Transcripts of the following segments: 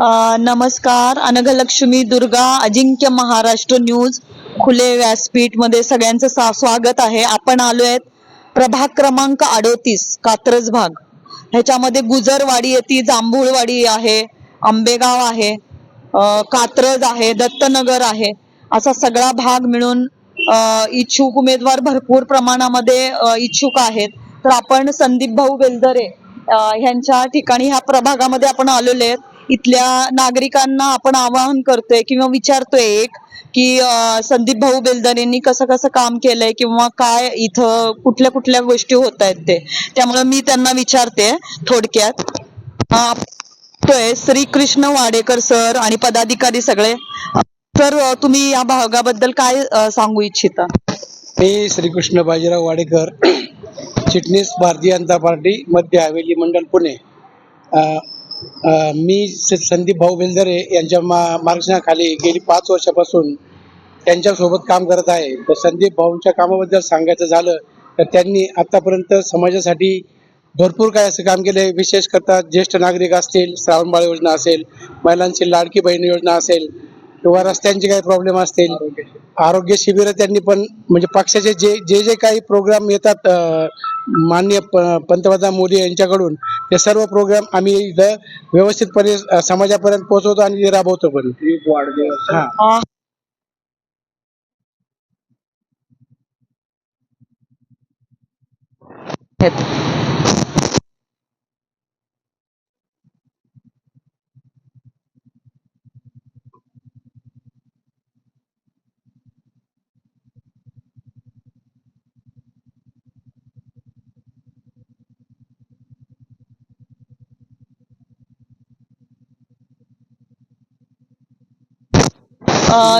नमस्कार. अनघलक्ष्मी दुर्गा अजिंक्य महाराष्ट्र न्यूज खुले व्यासपीठमध्ये सगळ्यांचं सा- स्वागत आहे. आपण आलो आहेत प्रभाग क्रमांक अडोतीस कात्रज भाग. ह्याच्यामध्ये गुजरवाडी येते जांभूळवाडी आहे आंबेगाव आहे कात्रज आहे दत्तनगर आहे. असा सगळा भाग मिळून इच्छुक उमेदवार भरपूर प्रमाणामध्ये इच्छुक आहेत. तर आपण संदीप भाऊ बेलदरे ह्यांच्या ठिकाणी ह्या प्रभागामध्ये आपण आलेलो आहेत. इथल्या नागरिकांना आपण आवाहन करतोय किंवा विचारतोय एक की संदीप भाऊ बेलदरेंनी कसं कसं काम केलंय किंवा काय इथं कुठल्या कुठल्या गोष्टी होत आहेत ते. त्यामुळे मी त्यांना विचारते थोडक्यात. श्री कृष्ण श्रीकृष्ण वाडेकर सर आणि पदाधिकारी सगळे. सर तुम्ही या भागाबद्दल काय सांगू इच्छिता? मी श्रीकृष्ण बाजीराव वाडेकर चिटणीस भारतीय जनता पार्टी मध्य हवेली मंडळ पुणे. मी संदीप भाऊ बेलदरे यांच्या मा मार्गदर्शनाखाली गेली पाच वर्षापासून त्यांच्यासोबत काम करत आहे. तर संदीप भाऊंच्या कामाबद्दल सांगायचं झालं तर त्यांनी आतापर्यंत समाजासाठी भरपूर काय असं काम केलं आहे विशेष करता ज्येष्ठ नागरिक असतील श्रावणबाळ योजना असेल महिलांची लाडकी बहीण योजना असेल किंवा रस्त्यांचे काही प्रॉब्लेम असतील आरोग्य शिबिर त्यांनी पण म्हणजे पक्षाचे जे जे जे काही प्रोग्राम येतात माननीय पंतप्रधान मोदी यांच्याकडून ते सर्व प्रोग्राम आम्ही इथं व्यवस्थितपणे समाजापर्यंत पोहोचवतो आणि राबवतो पण. हा.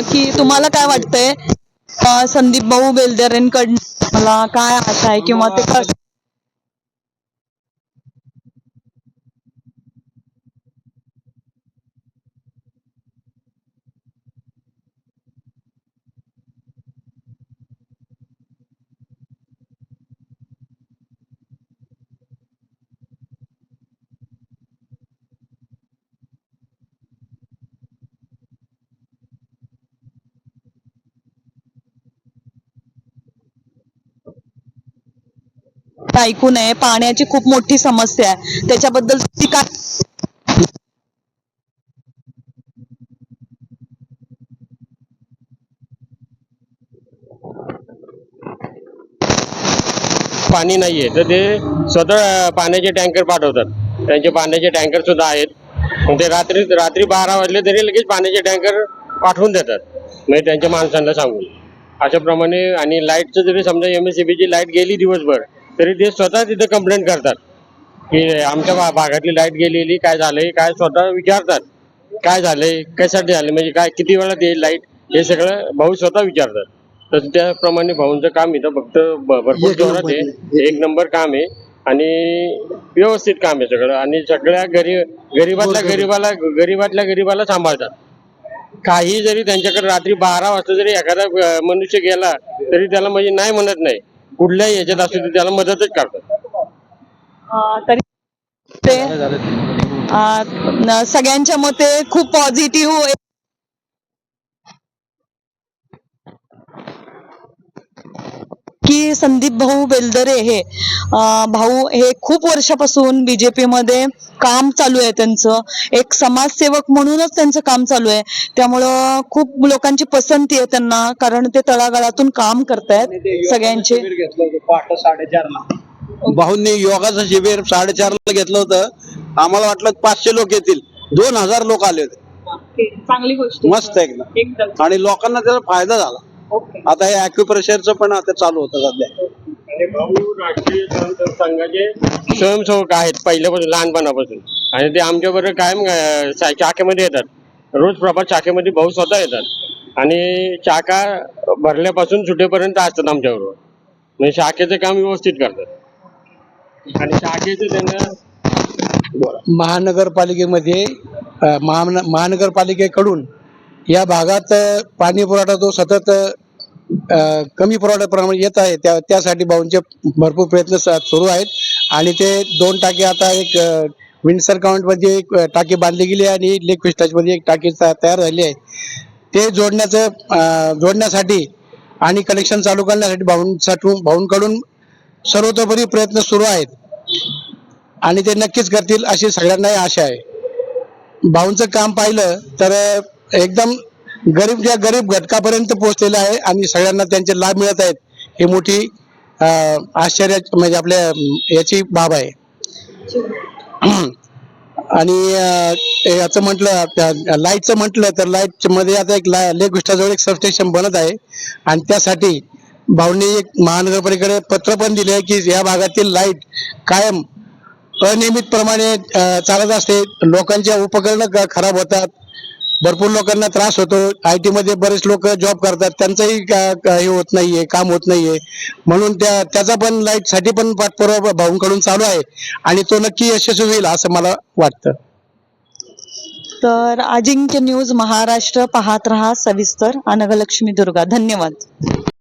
की तुम्हाला काय वाटतंय? संदीप भाऊ बेलदरेंकडून मला काय आशा आहे किंवा ते कसं ऐकू नये. पाण्याची खूप मोठी समस्या आहे. त्याच्याबद्दल तुम्ही काय पाणी नाहीये. तर ते स्वतः पाण्याचे टँकर पाठवतात. त्यांचे पाण्याचे टँकर सुद्धा आहेत. ते रात्री रात्री बारा वाजले तरी लगेच पाण्याचे टँकर पाठवून देतात. म्हणजे त्यांच्या माणसांना सांगून. अशाप्रमाणे आणि लाईटचं जरी समजा एम एस ची लाइट गेली दिवसभर तरी ते स्वतः तिथे कंप्लेंट करतात. की आमच्या भा- भागातली लाइट गेलेली काय झालंय काय स्वतः विचारतात. काय झालंय कशासाठी झालं म्हणजे काय किती वेळात येईल लाइट हे सगळं भाऊ स्वतः विचारतात. तर त्याप्रमाणे भाऊंचं काम इथं फक्त भरपूर एक जोरात नंबर. आहे एक नंबर काम आहे. आणि व्यवस्थित काम आहे सगळं. आणि सगळ्या गरीब गरीबातल्या गरीबाला गरीबातल्या गरीबाला सांभाळतात. काही जरी त्यांच्याकडे रात्री बारा वाजता जरी एखादा अं, मनुष्य गेला तरी त्याला म्हणजे नाही म्हणत नाही. कुठल्याही याच्यात असू दे त्याला मदतच करतात. तरी ते न- सगळ्यांच्या मते खूप पॉझिटिव्ह की संदीप भाऊ बेलदरे हे भाऊ हे खूप वर्षापासून बीजेपी मध्ये काम चालू आहे त्यांचं. एक समाजसेवक म्हणूनच त्यांचं काम चालू आहे. त्यामुळं खूप लोकांची पसंती आहे त्यांना कारण ते तळागाळातून काम करतायत सगळ्यांचे. घेतलं होतं पहाटे साडेचारला. भाऊंनी योगाचं शिबिर साडेचारला घेतलं होतं. आम्हाला वाटलं पाचशे लोक येतील. दोन हजार लोक आले होते. चांगली गोष्ट मस्त एकदम. एकदम. आणि लोकांना त्याचा फायदा झाला. आता हे अॅक्युप्रेशरचं पण आता चालू होतं सध्या. आणि भाऊ राष्ट्रीय स्वयंसेवक संघाचे स्वयंसेवक आहेत पहिल्यापासून लहानपणापासून. आणि ते आमच्या बरोबर कायम अं, शाखेमध्ये येतात. रोज प्रभात शाखेमध्ये भाऊ स्वतः येतात. आणि शाखा भरल्यापासून सुटेपर्यंत असतात आमच्याबरोबर म्हणजे शाखेचं काम व्यवस्थित करतात. आणि शाखेचं त्यांना महानगरपालिकेमध्ये अ, महान- महानगरपालिकेकडून या भागात पाणी पुरवठा जो सतत कमी पुरवठा येत आहे त्या त्यासाठी भाऊंचे भरपूर प्रयत्न स- सुरू आहेत. आणि ते दोन टाके आता एक विंडसर काउंटमध्ये एक टाकी बांधली गेली आहे आणि लेकमध्ये एक टाकी तयार झाली आहे. ते जोडण्याचं जोडण्यासाठी आणि कनेक्शन चालू करण्यासाठी भाऊंसाठी भाऊंकडून सर्वतोपरी प्रयत्न सुरू आहेत. आणि ते नक्कीच करतील अशी सगळ्यांनाही आशा आहे. भाऊंचं काम पाहिलं तर एकदम गरीब ज्या गरीब घटकापर्यंत पोहोचलेलं आहे आणि सगळ्यांना त्यांचे लाभ मिळत आहेत ही मोठी आश्चर्य म्हणजे आपल्या याची बाब आहे. आणि याचं म्हटलं लाईटचं म्हटलं तर लाइटमध्ये आता एक ला- लेक विष्ठाजवळ एक सबस्टेशन बनत आहे. आणि त्यासाठी भाऊंनी एक महानगरपालिकेकडे पत्र पण दिले आहे की या भागातील लाइट कायम अनियमित प्रमाणे चालत असते. लोकांच्या उपकरणं खराब होतात. भरपूर लोकांना त्रास होतो. आय टी मध्ये बरेच लोक जॉब करतात. त्यांचंही हे होत नाहीये काम होत नाहीये. म्हणून त्या त्याचा पण लाइटसाठी पण पाठपुरावा भाऊंकडून चालू आहे. आणि तो नक्की यशस्वी होईल असं मला वाटतं. तर अजिंक्य न्यूज महाराष्ट्र पाहत रहा सविस्तर. अनगलक्ष्मी दुर्गा. धन्यवाद.